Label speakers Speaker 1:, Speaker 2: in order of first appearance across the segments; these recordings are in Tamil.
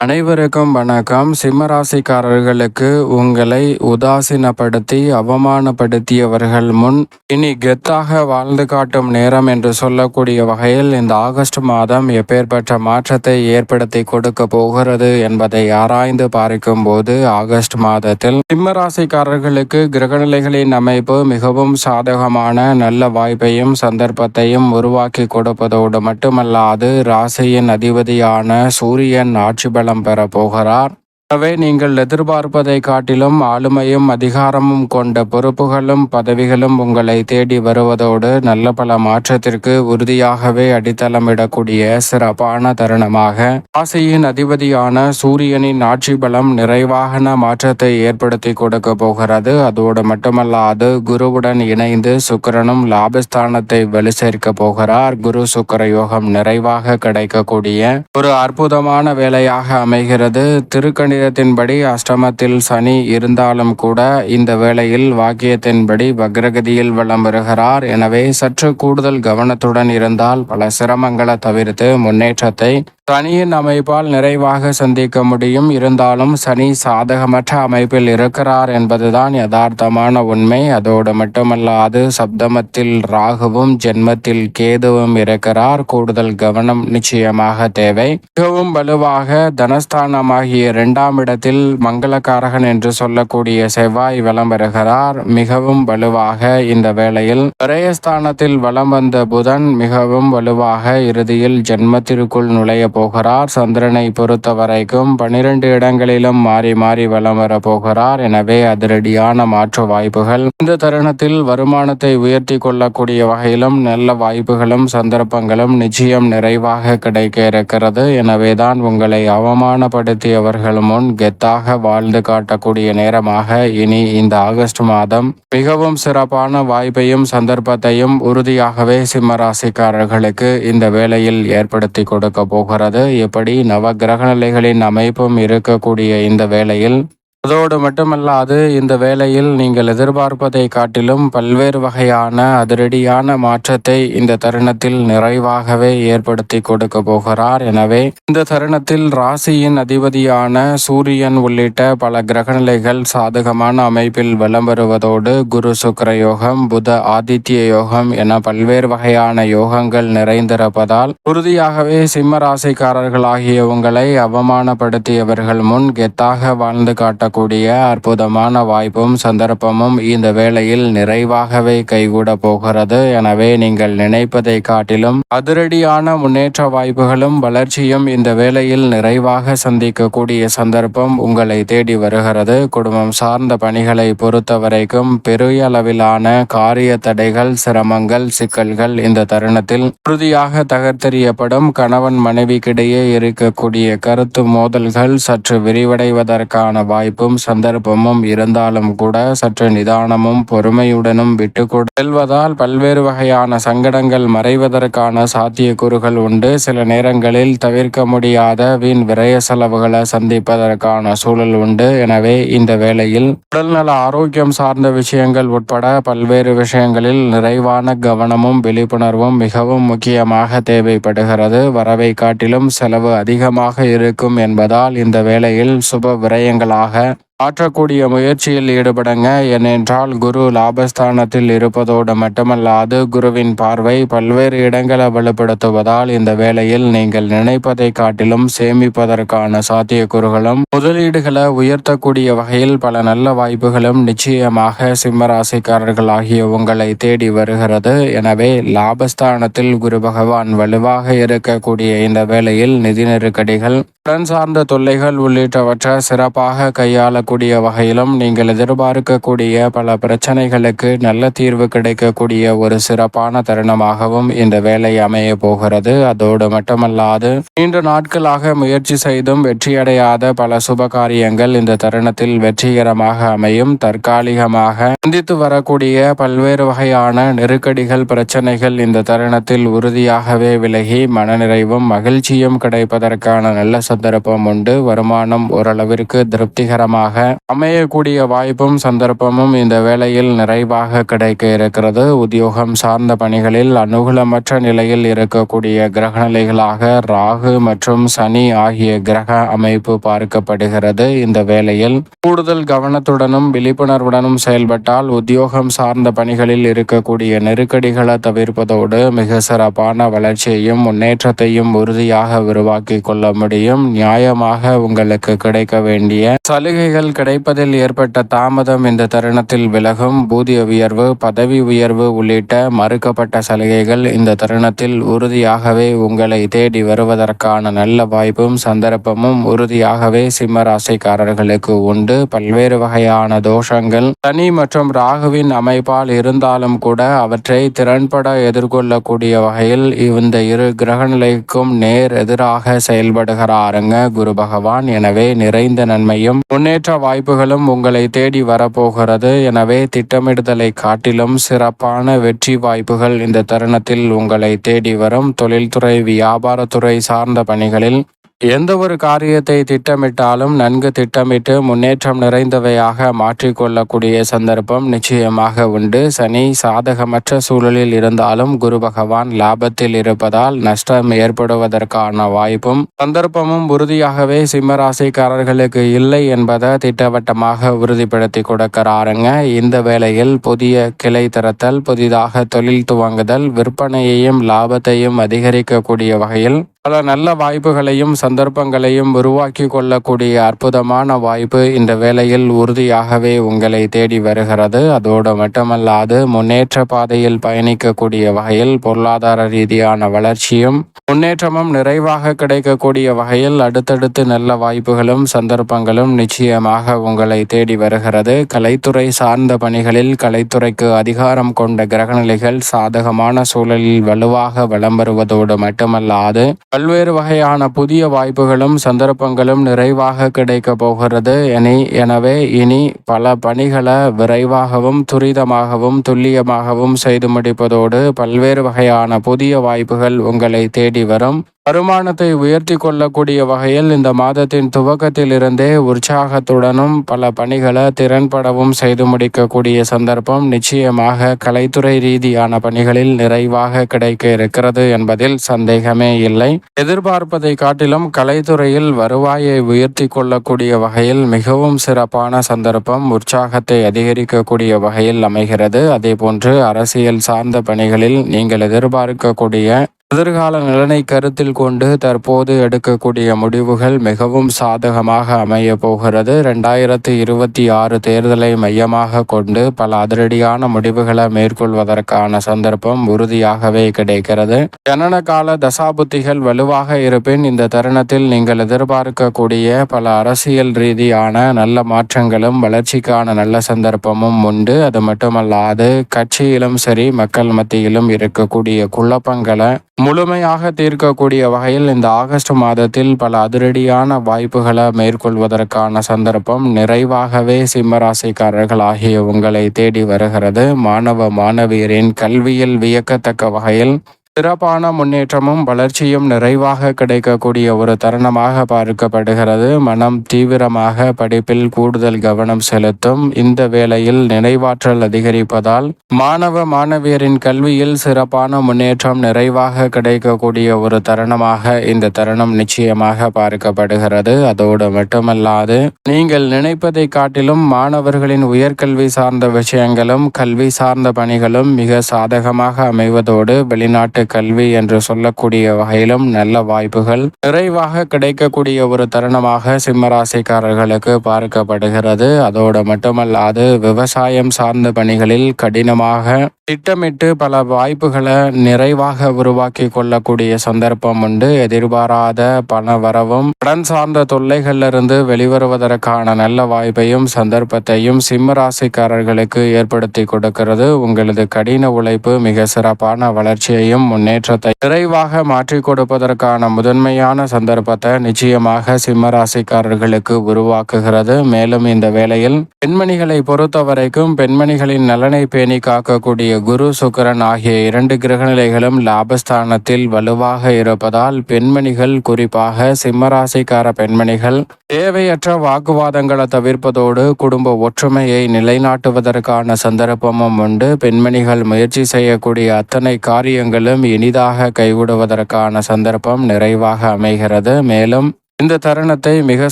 Speaker 1: அனைவருக்கும் வணக்கம். சிம்மராசிக்காரர்களுக்கு உங்களை உதாசீனப்படுத்தி அவமானப்படுத்தியவர்கள் முன் இனி கெத்தாக வாழ்ந்து காட்டும் நேரம் என்று சொல்லக்கூடிய வகையில் இந்த ஆகஸ்ட் மாதம் எப்பேற்பட்ட மாற்றத்தை ஏற்படுத்தி கொடுக்க போகிறது என்பதை ஆராய்ந்து பார்க்கும் போது ஆகஸ்ட் மாதத்தில் சிம்மராசிக்காரர்களுக்கு கிரகநிலைகளின் அமைப்பு மிகவும் சாதகமான நல்ல வாய்ப்பையும் சந்தர்ப்பத்தையும் உருவாக்கி கொடுப்பதோடு மட்டுமல்லாது ராசியின் அதிபதியான சூரியன் ஆட்சி அடையாளம் பெற போகிறார். எனவே நீங்கள் எதிர்பார்ப்பதை காட்டிலும் ஆளுமையும் அதிகாரமும் கொண்ட பொறுப்புகளும் பதவிகளும் உங்களை தேடி வருவதோடு நல்ல பல மாற்றத்திற்கு உறுதியாகவே அடித்தளமிடக்கூடிய சிறப்பான தருணமாக. ஆசையின் அதிபதியான சூரியனின் ஆட்சி பலம் நிறைவாகன மாற்றத்தை ஏற்படுத்தி கொடுக்க போகிறது. அதோடு மட்டுமல்லாது குருவுடன் இணைந்து சுக்கரனும் லாபஸ்தானத்தை வலு சேர்க்க போகிறார். குரு சுக்கர யோகம் நிறைவாக கிடைக்கக்கூடிய ஒரு அற்புதமான வேலையாக அமைகிறது. திருக்கணி ஜோதிடத்தின்படி அஷ்டமத்தில் சனி இருந்தாலும் கூட இந்த வேளையில் வாக்கியத்தின்படி வக்ரகதியில் வளம் வருகிறார் எனவே சற்று கூடுதல் கவனத்துடன் இருந்தால் பல சிரமங்களை தவிர்த்து முன்னேற்றத்தை சனியின் அமைப்பால் நிறைவாக சந்திக்க முடியும். இருந்தாலும் சனி சாதகமற்ற அமைப்பில் இருக்கிறார் என்பதுதான் யதார்த்தமான உண்மை. அதோடு மட்டுமல்லாது சப்தமத்தில் ராகுவும் ஜென்மத்தில் கேதுவும் இருக்கிறார். கூடுதல் கவனம் நிச்சயமாக தேவை. மிகவும் வலுவாக தனஸ்தானமாகிய இரண்டாம் இடத்தில் மங்களகாரகன் என்று சொல்லக்கூடிய செவ்வாய் வலம் வருகிறார். மிகவும் வலுவாக இந்த வேளையில் விரயஸ்தானத்தில் வலம் வந்த புதன் மிகவும் வலுவாக இறுதியில் ஜென்மத்திற்குள் நுழைய போகிறார். சந்திரனை பொறுத்த வரைக்கும் பனிரெண்டு இடங்களிலும் மாறி மாறி வலம் வர போகிறார். எனவே அதிரடியான மாற்று வாய்ப்புகள். இந்த தருணத்தில் வருமானத்தை உயர்த்தி கொள்ளக்கூடிய வகையிலும் நல்ல வாய்ப்புகளும் சந்தர்ப்பங்களும் நிச்சயம் நிறைவாக கிடைக்க இருக்கிறது. எனவேதான் உங்களை அவமானப்படுத்தியவர்கள் முன் கெத்தாக வாழ்ந்து காட்டக்கூடிய நேரமாக இனி இந்த ஆகஸ்ட் மாதம் மிகவும் சிறப்பான வாய்ப்பையும் சந்தர்ப்பத்தையும் உறுதியாகவே சிம்மராசிக்காரர்களுக்கு இந்த வேளையில் ஏற்படுத்தி கொடுக்க போகிறது. உள்ளது எப்படி நவ கிரகநிலைகளின் அமைப்பும் இருக்கக்கூடிய இந்த வேளையில் அதோடு மட்டுமல்லாது இந்த வேளையில் நீங்கள் எதிர்பார்ப்பதை காட்டிலும் பல்வேறு வகையான அதிரடியான மாற்றத்தை இந்த தருணத்தில் நிறைவாகவே ஏற்படுத்தி கொடுக்க போகிறார். எனவே இந்த தருணத்தில் ராசியின் அதிபதியான சூரியன் உள்ளிட்ட பல கிரகநிலைகள் சாதகமான அமைப்பில் வலம் வருவதோடு குரு சுக்கர யோகம் புத ஆதித்ய யோகம் என பல்வேறு வகையான யோகங்கள் நிறைந்திருப்பதால் உறுதியாகவே சிம்ம ராசிக்காரர்களாகிய உங்களை அவமானப்படுத்தியவர்கள் முன் கெத்தாக வாழ்ந்து காட்ட காணக்கூடிய அற்புதமான வாய்ப்பும் சந்தர்ப்பமும் இந்த வேளையில் நிறைவாகவே கைகூட போகிறது. எனவே நீங்கள் நினைப்பதை காட்டிலும் அதிரடியான முன்னேற்ற வாய்ப்புகளும் வளர்ச்சியும் இந்த வேளையில் நிறைவாக சந்திக்கக்கூடிய சந்தர்ப்பம் உங்களை தேடி வருகிறது. குடும்பம் சார்ந்த பணிகளை பொறுத்தவரைக்கும் பெரிய அளவிலான காரிய தடைகள் சிரமங்கள் சிக்கல்கள் இந்த தருணத்தில் உறுதியாக தகர்த்தெறியப்படும். கணவன் மனைவிக்கிடையே இருக்கக்கூடிய கருத்து மோதல்கள் சற்று விரிவடைவதற்கான வாய்ப்பு வாய்ப்பும் சந்தர்ப்பமும் இருந்தாலும் கூட சற்று நிதானமும் பொறுமையுடனும் விட்டு செல்வதால் பல்வேறு வகையான சங்கடங்கள் மறைவதற்கான சாத்தியக்கூறுகள் உண்டு. சில நேரங்களில் தவிர்க்க முடியாத வீண் விரய செலவுகளை சந்திப்பதற்கான சூழல் உண்டு. எனவே இந்த வேளையில் உடல்நல ஆரோக்கியம் சார்ந்த விஷயங்கள் உட்பட பல்வேறு விஷயங்களில் நிறைவான கவனமும் விழிப்புணர்வும் மிகவும் முக்கியமாக தேவைப்படுகிறது. வரவை காட்டிலும் செலவு அதிகமாக இருக்கும் என்பதால் இந்த வேளையில் சுப விரயங்களாக that. மாற்றக்கூடிய முயற்சியில் ஈடுபடுங்க. ஏனென்றால் குரு லாபஸ்தானத்தில் இருப்பதோடு மட்டுமல்லாது குருவின் பார்வை பல்வேறு இடங்களை வலுப்படுத்துவதால் இந்த வேளையில் நீங்கள் நினைப்பதை காட்டிலும் சேமிப்பதற்கான சாத்தியக்கூறுகளும் முதலீடுகளை உயர்த்தக்கூடிய வகையில் பல நல்ல வாய்ப்புகளும் நிச்சயமாக சிம்மராசிக்காரர்கள் ஆகிய உங்களை தேடி வருகிறது. எனவே லாபஸ்தானத்தில் குரு பகவான் வலுவாக இருக்கக்கூடிய இந்த வேளையில் நிதி நெருக்கடிகள் கடன் சார்ந்த தொல்லைகள் உள்ளிட்டவற்றை சிறப்பாக கையாள கூடிய வகையிலும் நீங்கள் எதிர்பார்க்கக்கூடிய பல பிரச்சனைகளுக்கு நல்ல தீர்வு கிடைக்கக்கூடிய ஒரு சிறப்பான தருணமாகவும் இந்த வேலை அமைய போகிறது. அதோடு மட்டுமல்லாது நீண்ட நாட்களாக முயற்சி செய்தும் வெற்றியடையாத பல சுப காரியங்கள் இந்த தருணத்தில் வெற்றிகரமாக அமையும். தற்காலிகமாக சந்தித்து வரக்கூடிய பல்வேறு வகையான நெருக்கடிகள் பிரச்சனைகள் இந்த தருணத்தில் உறுதியாகவே விலகி மனநிறைவும் மகிழ்ச்சியும் கிடைப்பதற்கான நல்ல சந்தர்ப்பம் உண்டு. வருமானம் ஓரளவிற்கு திருப்திகரமாக அமையக்கூடிய வாய்ப்பும் சந்தர்ப்பமும் இந்த வேளையில் நிறைவாக கிடைக்க இருக்கிறது. உத்தியோகம் சார்ந்த பணிகளில் அனுகூலமற்ற நிலையில் இருக்கக்கூடிய கிரகநிலைகளாக ராகு மற்றும் சனி ஆகிய கிரக அமைப்பு பார்க்கப்படுகிறது. இந்த வேளையில் கூடுதல் கவனத்துடனும் விழிப்புணர்வுடனும் செயல்பட்டால் உத்தியோகம் சார்ந்த பணிகளில் இருக்கக்கூடிய நெருக்கடிகளை தவிர்ப்பதோடு மிக சிறப்பான வளர்ச்சியையும் முன்னேற்றத்தையும் உறுதியாக உருவாக்கி கொள்ள முடியும். நியாயமாக உங்களுக்கு கிடைக்க வேண்டிய சலுகைகள் கிடைப்பதில் ஏற்பட்ட தாமதம் இந்த தருணத்தில் விலகும். ஊதிய உயர்வு பதவி உயர்வு உள்ளிட்ட மறுக்கப்பட்ட சலுகைகள் இந்த தருணத்தில் உறுதியாகவே உங்களை தேடி வருவதற்கான நல்ல வாய்ப்பும் சந்தர்ப்பமும் உறுதியாகவே சிம்ம ராசிக்காரர்களுக்கு உண்டு. பல்வேறு வகையான தோஷங்கள். சனி மற்றும் ராகுவின் அமைப்பால் இருந்தாலும் கூட அவற்றை திறன்பட எதிர்கொள்ளக்கூடிய வகையில் இந்த இரு கிரகநிலைக்கும் நேர் எதிராக செயல்படுகிறாருங்க குரு பகவான். எனவே நிறைந்த நன்மையும் முன்னேற்ற வாய்ப்புகளும் உங்களை தேடி வரப்போகிறது. எனவே திட்டமிடுதலை காட்டிலும் சிறப்பான வெற்றி வாய்ப்புகள் இந்த தருணத்தில் உங்களை தேடி வரும். தொழில்துறை வியாபாரத்துறை சார்ந்த பணிகளில் எந்த ஒரு காரியத்தை திட்டமிட்டாலும் நன்கு திட்டமிட்டு முன்னேற்றம் நிறைந்தவையாக மாற்றிக்கொள்ளக்கூடிய சந்தர்ப்பம் நிச்சயமாக உண்டு. சனி சாதகமற்ற சூழலில் இருந்தாலும் குரு பகவான் லாபத்தில் இருப்பதால் நஷ்டம் ஏற்படுவதற்கான வாய்ப்பும் சந்தர்ப்பமும் உறுதியாகவே சிம்மராசிக்காரர்களுக்கு இல்லை என்பதை திட்டவட்டமாக உறுதிப்படுத்தி கொடுக்கிறாருங்க. இந்த வேளையில் புதிய கிளை திறத்தல் புதிதாக தொழில் துவங்குதல் விற்பனையையும் லாபத்தையும் அதிகரிக்கக்கூடிய வகையில் பல நல்ல வாய்ப்புகளையும் சந்தர்ப்பங்களையும் உருவாக்கி கொள்ளக்கூடிய அற்புதமான வாய்ப்பு இந்த வேளையில் உறுதியாகவே உங்களை தேடி வருகிறது. அதோடு மட்டுமல்லாது முன்னேற்ற பாதையில் பயணிக்கக்கூடிய வகையில் பொருளாதார ரீதியான வளர்ச்சியும் முன்னேற்றமும் நிறைவாக கிடைக்கக்கூடிய வகையில் அடுத்தடுத்து நல்ல வாய்ப்புகளும் சந்தர்ப்பங்களும் நிச்சயமாக உங்களை தேடி வருகிறது. கலைத்துறை சார்ந்த பணிகளில் கலைத்துறைக்கு அதிகாரம் கொண்ட கிரகநிலைகள் சாதகமான சூழலில் வலுவாக வலம் வருவதோடு மட்டுமல்லாது பல்வேறு வகையான புதிய வாய்ப்புகளும் சந்தர்ப்பங்களும் நிறைவாக கிடைக்க போகிறது. இனி எனவே இனி பல பணிகளை விரைவாகவும் துரிதமாகவும் துல்லியமாகவும் செய்து முடிப்பதோடு பல்வேறு வகையான புதிய வாய்ப்புகள் உங்களை தேடி வரும். வருமானத்தை உயர்த்தி கொள்ளக்கூடிய வகையில் இந்த மாதத்தின் துவக்கத்திலிருந்தே உற்சாகத்துடனும் பல பணிகளை திறன்படவும் செய்து முடிக்கக்கூடிய சந்தர்ப்பம் நிச்சயமாக கலைத்துறை ரீதியான பணிகளில் நிறைவாக கிடைக்க இருக்கிறது என்பதில் சந்தேகமே இல்லை. எதிர்பார்ப்பதை காட்டிலும் கலைத்துறையில் வருவாயை உயர்த்தி கொள்ளக்கூடிய வகையில் மிகவும் சிறப்பான சந்தர்ப்பம் உற்சாகத்தை அதிகரிக்கக்கூடிய வகையில் அமைகிறது. அதே போன்று அரசியல் சார்ந்த பணிகளில் நீங்கள் எதிர்பார்க்கக்கூடிய எதிர்கால நலனை கருத்தில் கொண்டு தற்போது எடுக்கக்கூடிய முடிவுகள் மிகவும் சாதகமாக அமைய போகிறது. ரெண்டாயிரத்தி இருபத்தி ஆறு தேர்தலை மையமாக கொண்டு பல அதிரடியான முடிவுகளை மேற்கொள்வதற்கான சந்தர்ப்பம் உறுதியாகவே கிடைக்கிறது. ஜனன கால தசாபுத்திகள் வலுவாக இருப்பின் இந்த தருணத்தில் நீங்கள் எதிர்பார்க்கக்கூடிய பல அரசியல் ரீதியான நல்ல மாற்றங்களும் வளர்ச்சிக்கான நல்ல சந்தர்ப்பமும் உண்டு. அது மட்டுமல்லாது கட்சியிலும் சரி மக்கள் மத்தியிலும் இருக்கக்கூடிய குழப்பங்களை முழுமையாக தீர்க்கக்கூடிய வகையில் இந்த ஆகஸ்ட் மாதத்தில் பல அதிரடியான வாய்ப்புகளை மேற்கொள்வதற்கான சந்தர்ப்பம் நிறைவாகவே சிம்மராசிக்காரர்கள் ஆகிய உங்களை தேடி வருகிறது. மாணவ மாணவியரின் கல்வியில் வியக்கத்தக்க வகையில் சிறப்பான முன்னேற்றமும் வளர்ச்சியும் நிறைவாக கிடைக்கக்கூடிய ஒரு தருணமாக பார்க்கப்படுகிறது. மனம் தீவிரமாக படிப்பில் கூடுதல் கவனம் செலுத்தும். இந்த வேளையில் நினைவாற்றல் அதிகரிப்பதால் மாணவ மாணவியரின் கல்வியில் சிறப்பான முன்னேற்றம் நிறைவாக கிடைக்கக்கூடிய ஒரு தருணமாக இந்த தருணம் நிச்சயமாக பார்க்கப்படுகிறது. அதோடு மட்டுமல்லாது நீங்கள் நினைப்பதை காட்டிலும் மாணவர்களின் உயர்கல்வி சார்ந்த விஷயங்களும் கல்வி சார்ந்த பணிகளும் மிக சாதகமாக அமைவதோடு வெளிநாட்டு கல்வி என்று சொல்லக்கூடிய வகையிலும் நல்ல வாய்ப்புகள் நிறைவாக கிடைக்கக்கூடிய ஒரு தருணமாக சிம்மராசிக்காரர்களுக்கு பார்க்கப்படுகிறது. அதோடு மட்டுமல்லாது விவசாயம் சார்ந்த பணிகளில் கடினமாக திட்டமிட்டு பல வாய்ப்புகளை நிறைவாக உருவாக்கி கொள்ளக்கூடிய சந்தர்ப்பம் உண்டு. எதிர்பாராத பண வரவும் கடன் சார்ந்த தொல்லைகளிலிருந்து வெளிவருவதற்கான நல்ல வாய்ப்பையும் சந்தர்ப்பத்தையும் சிம்மராசிக்காரர்களுக்கு ஏற்படுத்தி கொடுக்கிறது. உங்களது கடின உழைப்பு மிக சிறப்பான வளர்ச்சியையும் முன்னேற்றத்தை விரைவாக மாற்றி கொடுப்பதற்கான முதன்மையான சந்தர்ப்பத்தை நிச்சயமாக சிம்மராசிக்காரர்களுக்கு உருவாக்குகிறது. மேலும் இந்த வேளையில் பெண்மணிகளை பொறுத்தவரைக்கும் பெண்மணிகளின் நலனை பேணி காக்கக்கூடிய குரு சுக்கரன் ஆகிய இரண்டு கிரகநிலைகளும் லாபஸ்தானத்தில் வலுவாக இருப்பதால் பெண்மணிகள் குறிப்பாக சிம்மராசிக்கார பெண்மணிகள் தேவையற்ற வாக்குவாதங்களை தவிர்ப்பதோடு குடும்ப ஒற்றுமையை நிலைநாட்டுவதற்கான சந்தர்ப்பமும் உண்டு. பெண்மணிகள் முயற்சி செய்யக்கூடிய அத்தனை காரியங்களும் இனிதாக கைவிடுவதற்கான சந்தர்ப்பம் நிறைவாக அமைகிறது. மேலும் இந்த தருணத்தை மிக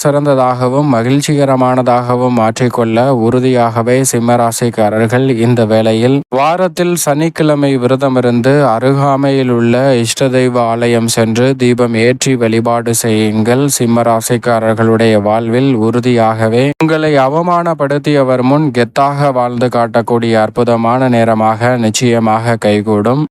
Speaker 1: சிறந்ததாகவும் மகிழ்ச்சிகரமானதாகவும் மாற்றிக்கொள்ள உறுதியாகவே சிம்மராசிக்காரர்கள் இந்த வேளையில் வாரத்தில் சனிக்கிழமை விரதமிருந்து அருகாமையில் உள்ள இஷ்ட தெய்வ ஆலயம் சென்று தீபம் ஏற்றி வழிபாடு செய்யுங்கள். சிம்மராசிக்காரர்களுடைய வாழ்வில் உறுதியாகவே உங்களை அவமானப்படுத்தியவர் முன் கெத்தாக வாழ்ந்து காட்டக்கூடிய அற்புதமான நேரமாக நிச்சயமாக கைகூடும்.